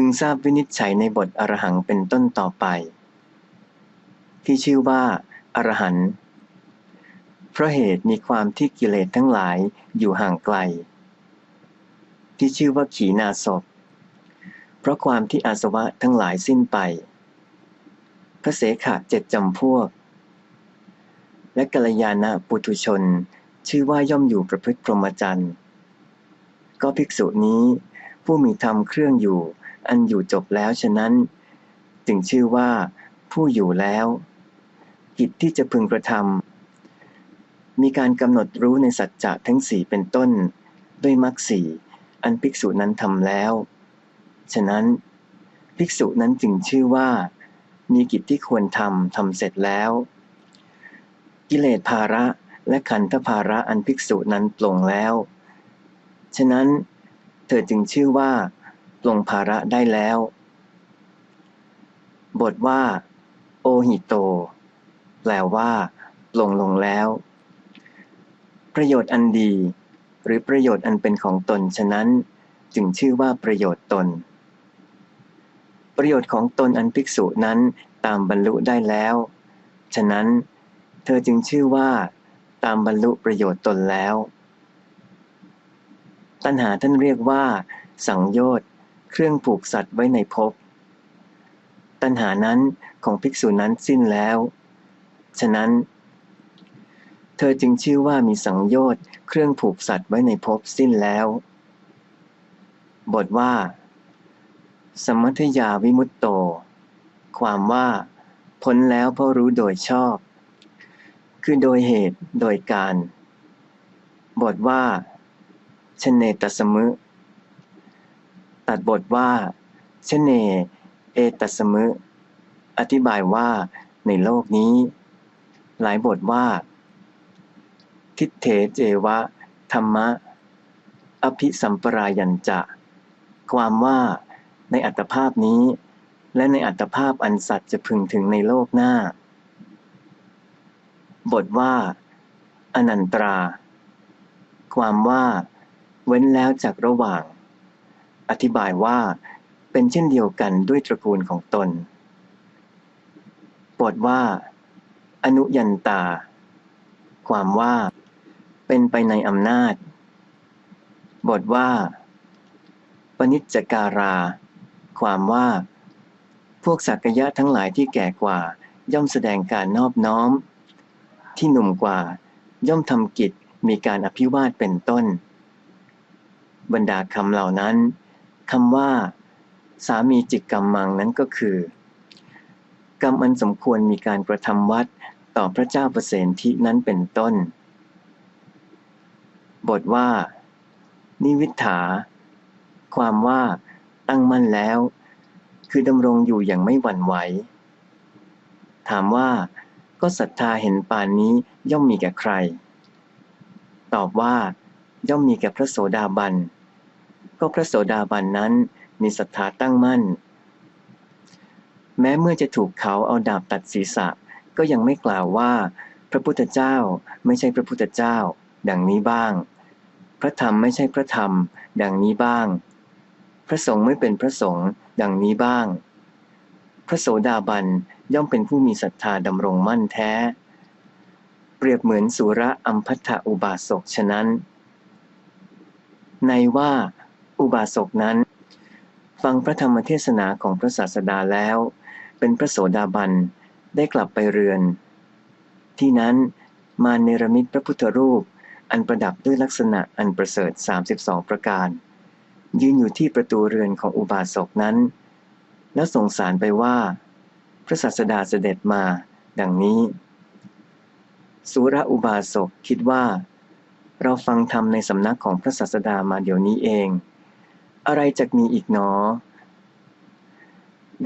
พึงทราบวินิจฉัยในบทอรหังเป็นต้นต่อไป ที่ชื่อว่าอรหันต์เพราะเหตุมีความที่กิเลสทั้งหลายอยู่ห่างไกล ที่ชื่อว่าขีณาศพเพราะความที่อาสวะทั้งหลายสิ้นไปพระเสขะเจ็ดจำพวก และกัลยาณปุถุชน ชื่อว่าย่อมอยู่ประพฤติพรหมจรรย์ ก็ภิกษุนี้ผู้มีธรรมเครื่องอยู่ อันอยู่จบแล้วฉะนั้น จึงชื่อว่า ผู้อยู่แล้ว กิจที่จะพึงกระทำมีการกำหนดรู้ในสัจจะทั้งสี่เป็นต้น ด้วยมรรคสี่อันภิกษุนั้นทำแล้ว ฉะนั้น ภิกษุนั้นจึงชื่อว่า มีกิจที่ควรทำทำเสร็จแล้ว กิเลสภาระและขันธภาระอันภิกษุนั้นปลงแล้ว ฉะนั้น เธอจึงชื่อว่า ปลงภาระได้แล้ว บทว่า โอหิโต แปลว่าปลงลงแล้ว ประโยชน์อันดี หรือประโยชน์อันเป็นของตนฉะนั้น จึงชื่อว่าประโยชน์ตน ประโยชน์ของตนอันภิกษุนั้นตามบรรลุได้แล้ว ฉะนั้น เธอจึงชื่อว่า ตามบรรลุประโยชน์ตนแล้ว ตัณหาท่านเรียกว่า สังโยชน์ เครื่องผูกสัตว์ไว้ในภพ ตัณหานั้นของภิกษุนั้นสิ้นแล้ว ฉะนั้น เธอจึงชื่อว่ามีสังโยชน์เครื่องผูกสัตว์ไว้ในภพสิ้นแล้ว บทว่า สมัทยาวิมุตโต ความว่า พ้นแล้วเพราะรู้โดยชอบ คือโดยเหตุโดยการ บทว่าชเนตสมึ ตัดบทว่า เชเน เอตัสมึอธิบายว่าในโลกนี้ หลายบทว่า ทิเถเจวะ ธรรมะ อภิสัมปรายัญจะ ความว่าในอัตภาพนี้ และในอัตภาพอันสัตว์จะพึงถึงในโลกหน้า บทว่า อนันตรา ความว่า เว้นแล้วจากระหว่าง อธิบายว่าเป็นเช่นเดียวกันด้วยตระกูลของตนบทว่า อนุยันตา ความว่า เป็นไปในอำนาจ บทว่าปนิจจการา ความว่า พวกสักยะทั้งหลายที่แก่กว่า ย่อมแสดงการนอบน้อม ที่หนุ่มกว่า ย่อมทำกิจมีการอภิวาทเป็นต้น บรรดาคำเหล่านั้น คำว่า สามีจิกกรรมมังนั้นก็คือ กรรมอันสมควรมีการกระทำวัดต่อพระเจ้าประเสนทินั้นเป็นต้น บทว่า นิวิถา ความว่าตั้งมั่นแล้ว คือดำรงอยู่อย่างไม่หวั่นไหว ถามว่า ก็ศรัทธาเห็นป่านนี้ย่อมมีแก่ใคร ตอบว่า ย่อมมีแก่พระโสดาบัน ก็พระโสดาบันนั้นมีศรัทธาตั้งมั่น แม้เมื่อจะถูกเขาเอาดาบตัดศีรษะ ก็ยังไม่กล่าวว่า พระพุทธเจ้าไม่ใช่พระพุทธเจ้า ดังนี้บ้าง พระธรรมไม่ใช่พระธรรม ดังนี้บ้าง พระสงฆ์ไม่เป็นพระสงฆ์ดังนี้บ้าง พระโสดาบันย่อมเป็นผู้มีศรัทธาดำรงมั่นแท้ เปรียบเหมือนสุระอัมพัทธอุบาสกฉะนั้น ในว่า อุบาสกนั้น ฟังพระธรรมเทศนาของพระศาสดาแล้ว เป็นพระโสดาบันได้กลับไปเรือน ที่นั้นมาเนรมิตพระพุทธรูปอันประดับด้วยลักษณะอันประเสริฐ 32 ประการ ยืนอยู่ที่ประตูเรือนของอุบาสกนั้น แล้วส่งสารไปว่า พระศาสดาเสด็จมาดังนี้ สุระอุบาสกคิดว่า เราฟังธรรมในสำนักของพระศาสดามาเดี๋ยวนี้เอง อะไรจะมีอีกหนอ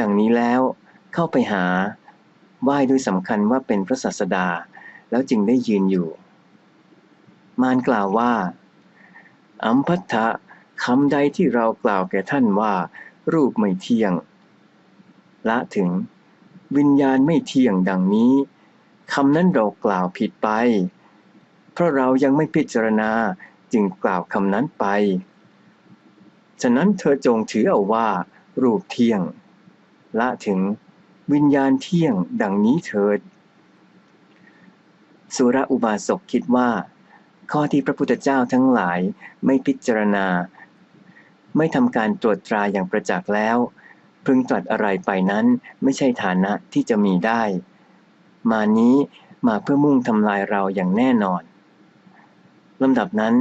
ดังนี้แล้วเข้าไปหาไหว้ด้วยสำคัญว่าเป็นพระศาสดา แล้วจึงได้ยืนอยู่ มารกล่าวว่าอัมพัทธะคำใดที่เรากล่าวแก่ท่านว่า รูปไม่เที่ยง ละถึง วิญญาณไม่เที่ยงดังนี้คำนั้นเรากล่าวผิดไป เพราะเรายังไม่พิจารณาจึงกล่าวคำนั้นไป ฉะนั้นเธอจงถือเอาว่า รูปเที่ยง ละถึงวิญญาณเที่ยงดังนี้เถิด สุรอุบาสกคิดว่า ข้อที่พระพุทธเจ้าทั้งหลายไม่พิจารณา ไม่ทำการตรวจตราอย่างประจักษ์แล้ว พึงตรัสอะไรไปนั้นไม่ใช่ฐานะที่จะมีได้ มานี้มาเพื่อมุ่งทำลายเราอย่างแน่นอนลำดับนั้น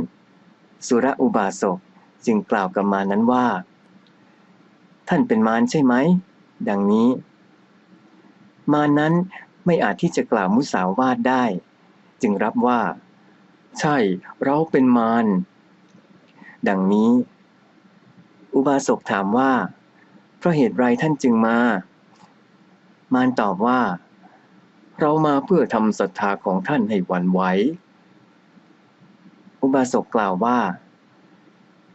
สุรอุบาสก จึงกล่าวกับมานั้นว่า ท่านเป็นมารใช่ไหม ดังนี้ มานั้นไม่อาจที่จะกล่าวมุสาวาทได้ จึงรับว่า ใช่เราเป็นมาร ดังนี้ อุบาสกถามว่า เพราะเหตุไรท่านจึงมา มารตอบว่า เรามาเพื่อทำศรัทธาของท่านให้หวั่นไหว อุบาสกกล่าวว่า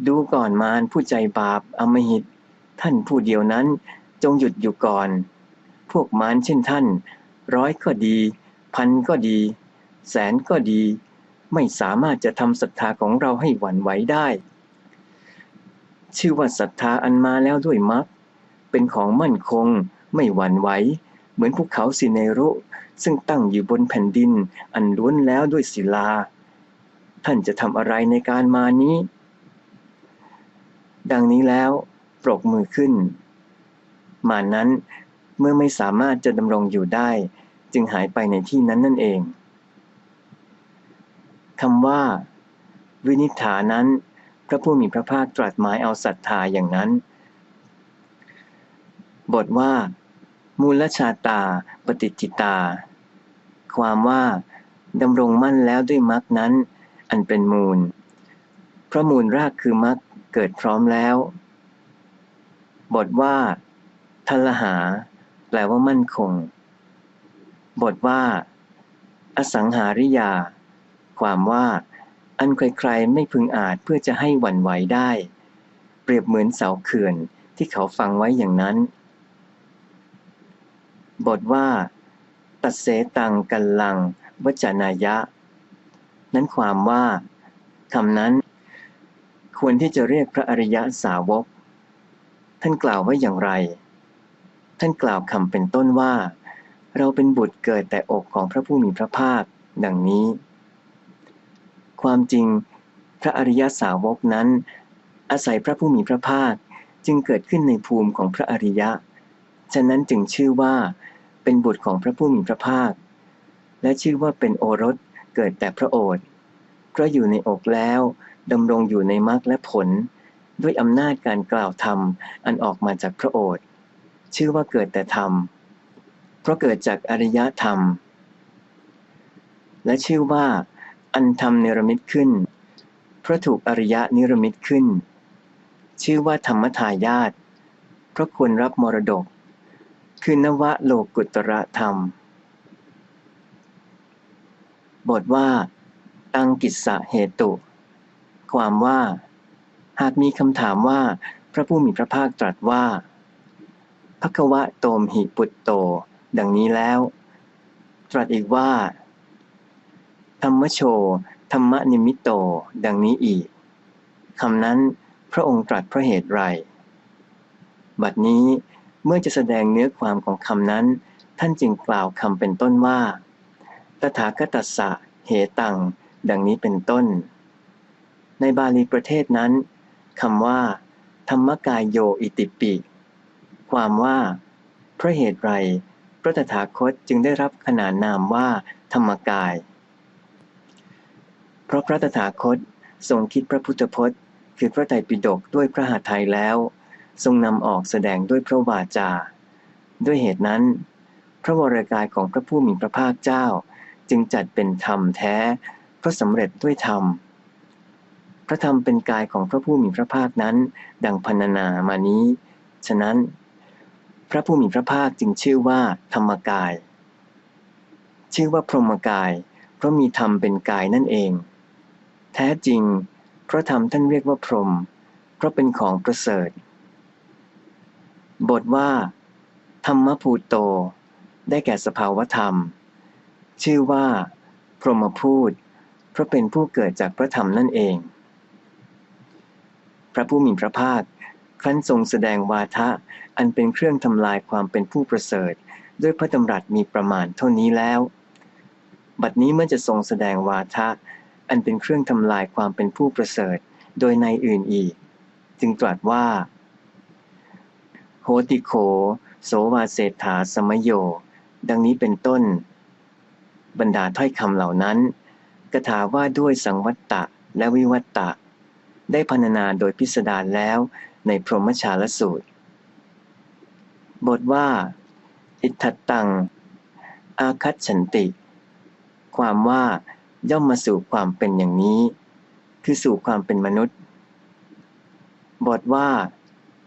ดูก่อนมารผู้ใจบาปอมหิต ท่านผู้เดียวนั้นจงหยุดอยู่ก่อน พวกมารเช่นท่าน ร้อยก็ดี พันก็ดี แสนก็ดี ไม่สามารถจะทำศรัทธาของเราให้หวั่นไหวได้ ชื่อว่าศรัทธาอันมาแล้วด้วยมรรคเป็นของมั่นคง ไม่หวั่นไหวเหมือนภูเขาสิเนรุ ซึ่งตั้งอยู่บนแผ่นดินอันล้วนแล้วด้วยศิลา ท่านจะทำอะไรในการมานี้ ดังนี้แล้วปรบมือขึ้น มานั้นเมื่อไม่สามารถจะดำรงอยู่ได้ จึงหายไปในที่นั้นนั่นเองคำว่า วินิฐานั้น พระผู้มีพระภาคตรัสหมายเอาศรัทธาอย่างนั้น บทว่า มูลชาตา ปฏิจิตา ความว่าดำรงมั่นแล้วด้วยมรรคนั้น อันเป็นมูลเพราะมูลรากคือมรรค เกิดพร้อมแล้ว บทว่าทลหา แปลว่ามั่นคง บทว่า อสังหาริยา ความว่า อันใครๆไม่พึงอาจเพื่อจะให้หวั่นไหวได้ เปรียบเหมือนเสาเขื่อนที่เขาฟังไว้อย่างนั้น บทว่า ตัดเสตังกันลังวจนายะ นั้นความว่าคำนั้น ควรที่จะเรียกพระอริยะสาวก ท่านกล่าวว่าอย่างไร ท่านกล่าวคำเป็นต้นว่า เราเป็นบุตรเกิดแต่อกของพระผู้มีพระภาค ดังนี้ ความจริง พระอริยสาวกนั้น อาศัยพระผู้มีพระภาคจึงเกิดขึ้นในภูมิของพระอริยะ ฉะนั้นจึงชื่อว่า เป็นบุตรของพระผู้มีพระภาค และชื่อว่าเป็นโอรสเกิดแต่พระโอษฐ์เพราะอยู่ในอกแล้ว ดำรงอยู่ในมรรคและผล ด้วยอำนาจการกล่าวธรรม อันออกมาจากพระโอษฐ์ชื่อว่าเกิดแต่ธรรม เพราะเกิดจากอริยธรรม และชื่อว่า อันธรรมเนรมิตขึ้น เพราะถูกอริยะนิรมิตขึ้น ชื่อว่าธรรมทายาทเพราะควรรับมรดก คือนวะโลกุตระธรรม บทว่า ตังกิสสะเหตุ ความว่า หากมีคำถามว่า พระผู้มีพระภาคตรัสว่าภควะโตมหิปุตโต ดังนี้แล้ว ตรัสอีกว่า ธรรมโช ธรรมนิมิตโต ดังนี้อีกคำนั้นพระองค์ตรัสเพราะเหตุไร บัดนี้เมื่อจะแสดงเนื้อความของคำนั้น ท่านจึงกล่าวคำเป็นต้นว่า ตถาคตสะเหตัง ดังนี้เป็นต้น ในบาลีประเทศนั้นคำว่า ธรรมกายโยอิติปิ ความว่าเพราะเหตุไรพระตถาคตจึงได้รับขนานนามว่า ธรรมกาย เพราะพระตถาคตทรงคิดพระพุทธพจน์ คือพระไตรปิฎกด้วยพระหัตถ์ไทยแล้ว ทรงนำออกแสดงด้วยพระวาจา ด้วยเหตุนั้น พระวรากายของพระผู้มีพระภาคเจ้า จึงจัดเป็นธรรมแท้เพราะสำเร็จด้วยธรรม พระธรรมเป็นกายของพระผู้มีพระภาคนั้น ดังพรรณนามานี้ ฉะนั้น พระผู้มีพระภาคจึงชื่อว่า ธรรมกาย ชื่อว่าพรหมกาย เพราะมีธรรมเป็นกายนั่นเอง แท้จริง พระธรรมท่านเรียกว่าพรหมเพราะเป็นของประเสริฐ บทว่า ธรรมภูโต ได้แก่สภาวธรรม ชื่อว่า พรหมพูดเพราะเป็นผู้เกิดจากพระธรรมนั่นเอง ระผู้มีพระภาคครั้นทรงแสดงวาทะอันเป็นเครื่องทำลายความเป็นผู้ประเสริฐ ด้วยพระดำรัสมีประมาณเท่านี้แล้ว บัดนี้เมื่อจะทรงแสดงวาทะอันเป็นเครื่องทำลายความเป็นผู้ประเสริฐ โดยในอื่นอีก จึงตรัสว่า โหติโข โสวาเศรษฐาสมโย ดังนี้เป็นต้น บรรดาถ้อยคำเหล่านั้นกถาว่าด้วยสังวัตตะและวิวัตตะ ได้พรรณนาโดยพิสดารแล้วในพรหมชาลสูตร บทว่า อิทธตัง อาคัตฉันติ ความว่าย่อมมาสู่ความเป็นอย่างนี้ คือสู่ความเป็นมนุษย์ บทว่า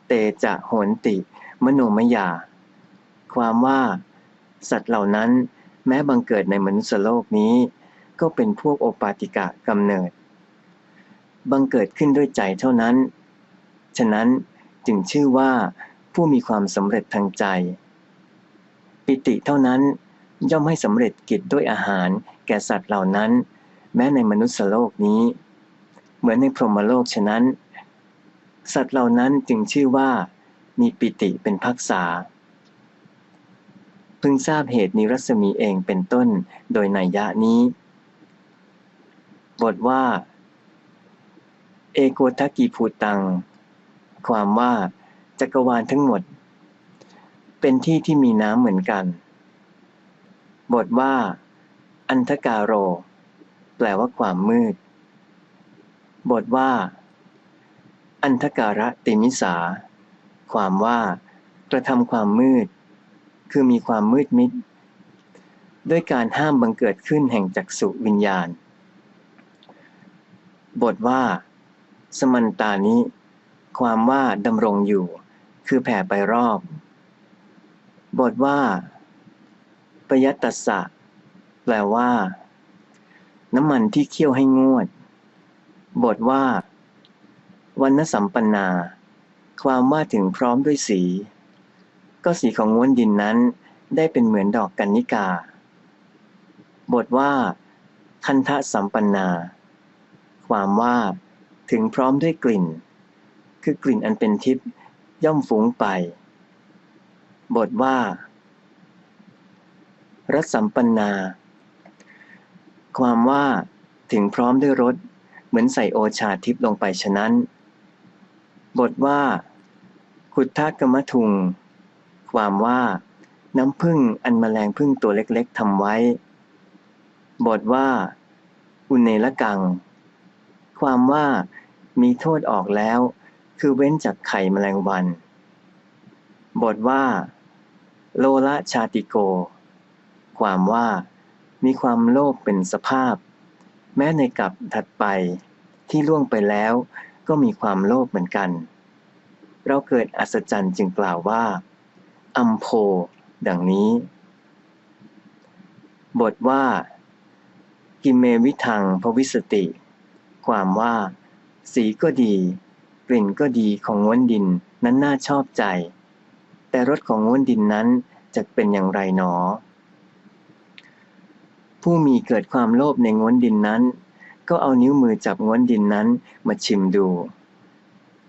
เตจะโหนติ มโนมยา ความว่า สัตว์เหล่านั้นแม้บังเกิดในมนุษยโลกนี้ ก็เป็นพวกโอปาติกะกำเนิด บังเกิดขึ้นด้วยใจเท่านั้น ฉะนั้นจึงชื่อว่าผู้มีความสำเร็จทางใจ ปิติเท่านั้นย่อมให้สำเร็จกิจด้วยอาหารแก่สัตว์เหล่านั้น แม้ในมนุษยโลกนี้ เหมือนในพรหมโลกฉะนั้น สัตว์เหล่านั้นจึงชื่อว่า มีปิติเป็นพักษาพึงทราบเหตุนิรัศมีเองเป็นต้นโดยนัยยะนี้ บทว่า เอโกทักกีภูตัง ความว่าจักรวาลทั้งหมด เป็นที่ที่มีน้ำเหมือนกัน บทว่า อันทกาโร แปลว่าความมืด บทว่า อันทการะติมิสา ความว่า กระทำความมืด คือมีความมืดมิด ด้วยการห้ามบังเกิดขึ้นแห่งจักษุวิญญาณ บทว่า สมันตานิ ความว่าดำรงอยู่ คือแผ่ไปรอบ บทว่า ปยัตตสะ แปลว่า น้ำมันที่เคี่ยวให้งวด บทว่า วันสัมปนา ความว่าถึงพร้อมด้วยสี ก็สีของง้วนดินนั้น ได้เป็นเหมือนดอกกันนิกา บทว่า คันทะสัมปนา ความว่า ถึงพร้อมด้วยกลิ่น คือกลิ่นอันเป็นทิพย์ย่อมฟุ้งไป บทว่ารัสัมปันนา ความว่าถึงพร้อมด้วยรสเหมือนใส่โอชาทิพย์ลงไปฉะนั้น บทว่าขุทธกรรมทุง ความว่าน้ำพึ่งอันแมลงพึ่งตัวเล็กๆทำไว้ บทว่า อุเนละกัง ความว่ามีโทษออกแล้ว คือเว้นจากไข่แมลงวัน บทว่า โลละชาติโก ความว่า มีความโลภเป็นสภาพ แม้ในกับถัดไปที่ล่วงไปแล้วก็มีความโลภเหมือนกัน เราเกิดอัศจรรย์จึงกล่าวว่า อัมโพ ดังนี้ บทว่า กิเมวิทังพวิสติ ความว่า สีก็ดี กลิ่นก็ดีของง้วนดินนั้นน่าชอบใจ แต่รสของง้วนดินนั้นจะเป็นอย่างไรหนอ ผู้มีเกิดความโลภในง้วนดินนั้น ก็เอานิ้วมือจับง้วนดินนั้นมาชิมดู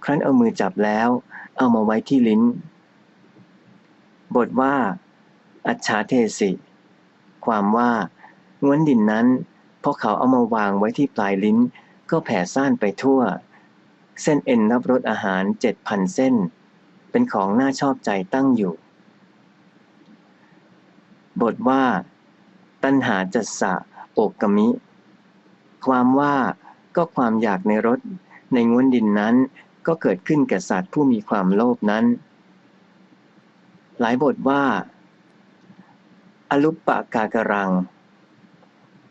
ครั้นเอามือจับแล้ว เอามาไว้ที่ลิ้น บทว่า อัจฉาเทสิ ความว่าง้วนดินนั้นพอเขาเอามาวางไว้ที่ปลายลิ้น ก็แผ่ซ่านไปทั่ว เส้นเอ็นรับรสอาหารเจ็ดพันเส้น เป็นของน่าชอบใจตั้งอยู่ บทว่า ตัณหาจัสสะโอกมิ ความว่าก็ความอยากในรสในง้วนดินนั้นก็เกิดขึ้นแก่สัตว์ผู้มีความโลภนั้น หลายบทว่า อลุปปะกากรัง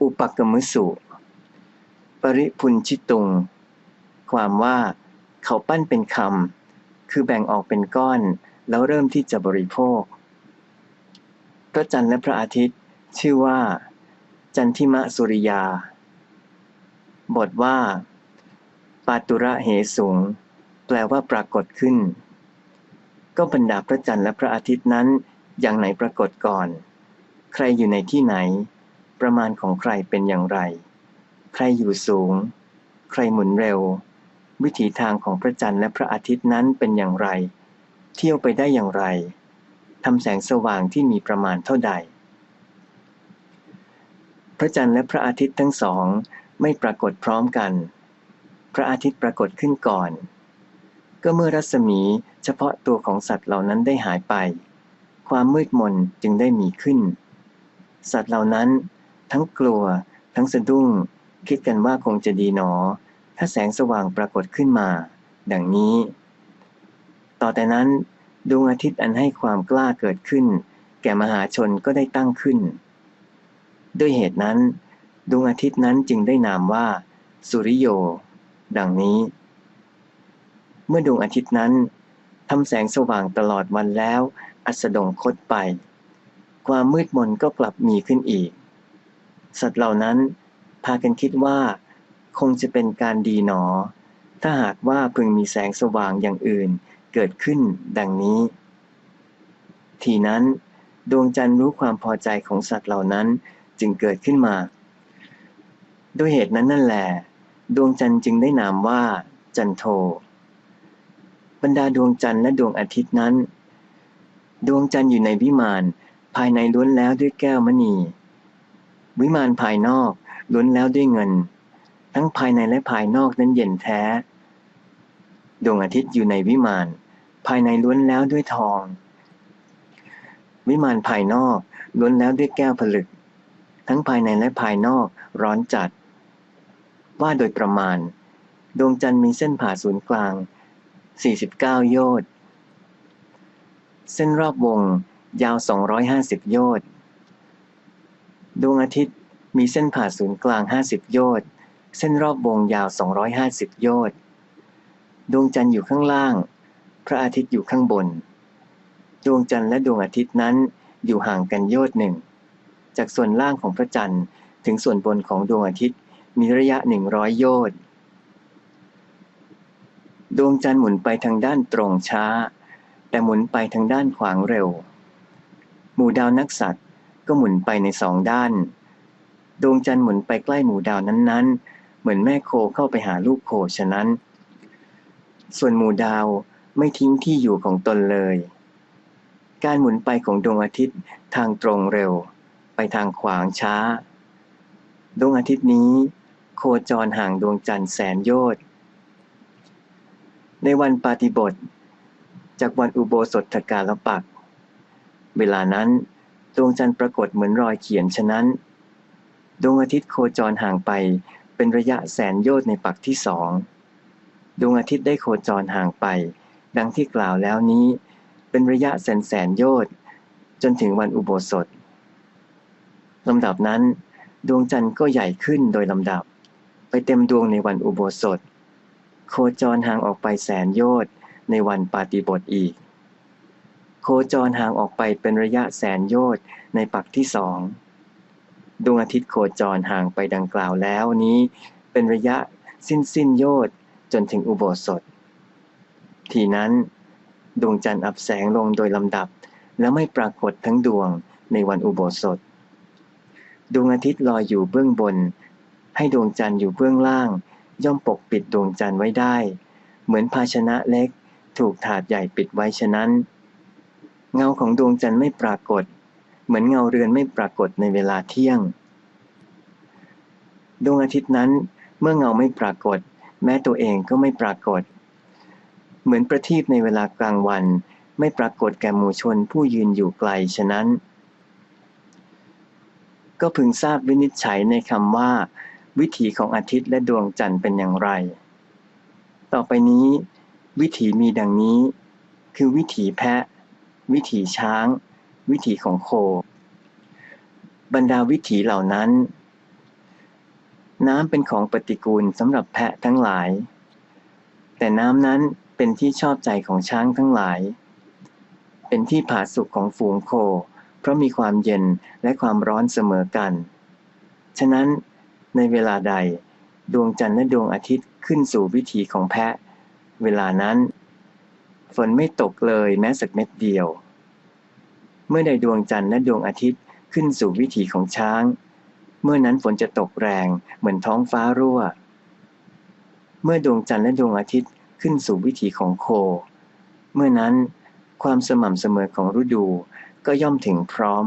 อุปกมุสุ ปริพุนชิตุง ความว่าเขาปั้นเป็นคำ คือแบ่งออกเป็นก้อน แล้วเริ่มที่จะบริโภค พระจันทร์และพระอาทิตย์ ชื่อว่า จันทิมะสุริยา บทว่า ปาตุระเหสุงแปลว่าปรากฏขึ้น ก็บรรดาพระจันทร์และพระอาทิตย์นั้น อย่างไหนปรากฏก่อน ใครอยู่ในที่ไหน ประมาณของใครเป็นอย่างไร รอยู่สูง ใครหมุนเร็ว วิถีทางของพระจันทร์และพระอาทิตย์นั้นเป็นอย่างไร เที่ยวไปได้อย่างไรทำแสงสว่างที่มีประมาณเท่าใด พระจันทร์และพระอาทิตย์ทั้งสองไม่ปรากฏพร้อมกัน พระอาทิตย์ปรากฏขึ้นก่อน ก็เมื่อรัศมีเฉพาะตัวของสัตว์เหล่านั้นได้หายไป ความมืดมนจึงได้มีขึ้น สัตว์เหล่านั้นทั้งกลัว ทั้งสะดุ้ง คิดกันว่าคงจะดีหนอ ถ้าแสงสว่างปรากฏขึ้นมา ดังนี้ ต่อแต่นั้นดวงอาทิตย์อันให้ความกล้าเกิดขึ้น แก่มหาชนก็ได้ตั้งขึ้น ด้วยเหตุนั้น ดวงอาทิตย์นั้นจึงได้นามว่า สุริโย ดังนี้ เมื่อดวงอาทิตย์นั้นทำแสงสว่างตลอดวันแล้ว อัสดงคตไป ความมืดมนก็กลับมีขึ้นอีก สัตว์เหล่านั้น พากันคิดว่า คงจะเป็นการดีหนอ ถ้าหากว่าพึงมีแสงสว่างอย่างอื่นเกิดขึ้นดังนี้ ทีนั้น ดวงจันทร์รู้ความพอใจของสัตว์เหล่านั้นจึงเกิดขึ้นมาด้วยเหตุนั้นนั่นแหละดวงจันทร์จึงได้นามว่า จันโท บรรดาดวงจันทร์และดวงอาทิตย์นั้น ดวงจันทร์อยู่ในวิมานภายในล้วนแล้วด้วยแก้วมณี วิมานภายนอก ล้วนแล้วด้วยเงิน ทั้งภายในและภายนอกนั้นเย็นแท้ ดวงอาทิตย์อยู่ในวิมาน ภายในล้วนแล้วด้วยทอง วิมานภายนอกล้วนแล้วด้วยแก้วผลึก ทั้งภายในและภายนอกร้อนจัด ว่าโดยประมาณ ดวงจันทร์มีเส้นผ่าศูนย์กลาง 49 โยชน์เส้นรอบวงยาว 250 โยชน์ดวงอาทิตย์ มีเส้นผ่าศูนย์กลาง 50 โยชน์ เส้นรอบวงยาว 250 โยชน์ ดวงจันทร์อยู่ข้างล่าง พระอาทิตย์อยู่ข้างบน ดวงจันทร์และดวงอาทิตย์นั้นอยู่ห่างกันโยชน์หนึ่ง จากส่วนล่างของพระจันทร์ถึงส่วนบนของดวงอาทิตย์มีระยะ 100 โยชน์ ดวงจันทร์หมุนไปทางด้านตรงช้า แต่หมุนไปทางด้านขวางเร็ว หมู่ดาวนักสัตว์ก็หมุนไปในสองด้าน ดวงจันทร์หมุนไปใกล้หมู่ดาวนั้นๆ เหมือนแม่โคเข้าไปหาลูกโคฉะนั้น ส่วนหมู่ดาวไม่ทิ้งที่อยู่ของตนเลย การหมุนไปของดวงอาทิตย์ทางตรงเร็ว ไปทางขวางช้า ดวงอาทิตย์นี้ โคจรห่างดวงจันทร์แสนโยชน์ในวันปาฏิบทจากวันอุโบสถกาลปัก เวลานั้นดวงจันทร์ปรากฏเหมือนรอยเขียนฉะนั้น ดวงอาทิตย์โคจรห่างไป เป็นระยะแสนโยชน์ในปักที่สองดวงอาทิตย์ได้โคจรห่างไป ดังที่กล่าวแล้วนี้ เป็นระยะแสนแสนโยชน์จนถึงวันอุโบสถลำดับนั้น ดวงจันทร์ก็ใหญ่ขึ้นโดยลำดับ ไปเต็มดวงในวันอุโบสถ โคจรห่างออกไปแสนโยชน์ในวันปาฏิบทอีก โคจรห่างออกไปเป็นระยะแสนโยชน์ในปักที่สอง ดวงอาทิตย์โคจรห่างไปดังกล่าวแล้วนี้ เป็นระยะสิ้นสิ้นโยชน์จนถึงอุโบสถ ทีนั้นดวงจันทร์อับแสงลงโดยลำดับ แล้วไม่ปรากฏทั้งดวงในวันอุโบสถ ดวงอาทิตย์ลอยอยู่เบื้องบน ให้ดวงจันทร์อยู่เบื้องล่าง ย่อมปกปิดดวงจันทร์ไว้ได้ เหมือนภาชนะเล็ก ถูกถาดใหญ่ปิดไว้ฉะนั้น เงาของดวงจันทร์ไม่ปรากฏ เหมือนเงาเรือนไม่ปรากฏในเวลาเที่ยง ดวงอาทิตย์นั้นเมื่อเงาไม่ปรากฏ แม้ตัวเองก็ไม่ปรากฏ เหมือนประทีปในเวลากลางวัน ไม่ปรากฏแก่หมู่ชนผู้ยืนอยู่ไกลฉะนั้น ก็พึงทราบวินิจฉัยในคำว่า วิถีของอาทิตย์และดวงจันทร์เป็นอย่างไร ต่อไปนี้ วิถีมีดังนี้ คือวิถีแพะ วิถีช้าง วิถีของโค บรรดาวิถีเหล่านั้น น้ำเป็นของปฏิกูลสำหรับแพะทั้งหลาย แต่น้ำนั้นเป็นที่ชอบใจของช้างทั้งหลาย เป็นที่ผาสุกของฝูงโค เพราะมีความเย็นและความร้อนเสมอกัน ฉะนั้นในเวลาใดดวงจันทร์และดวงอาทิตย์ขึ้นสู่วิถีของแพะ เวลานั้น ฝนไม่ตกเลยแม้สักเม็ดเดียว เมื่อใดดวงจันทร์และดวงอาทิตย์ขึ้นสู่วิถีของช้าง เมื่อนั้นฝนจะตกแรงเหมือนท้องฟ้ารั่ว เมื่อดวงจันทร์และดวงอาทิตย์ขึ้นสู่วิถีของโค เมื่อนั้นความสม่ำเสมอของฤดูก็ย่อมถึงพร้อม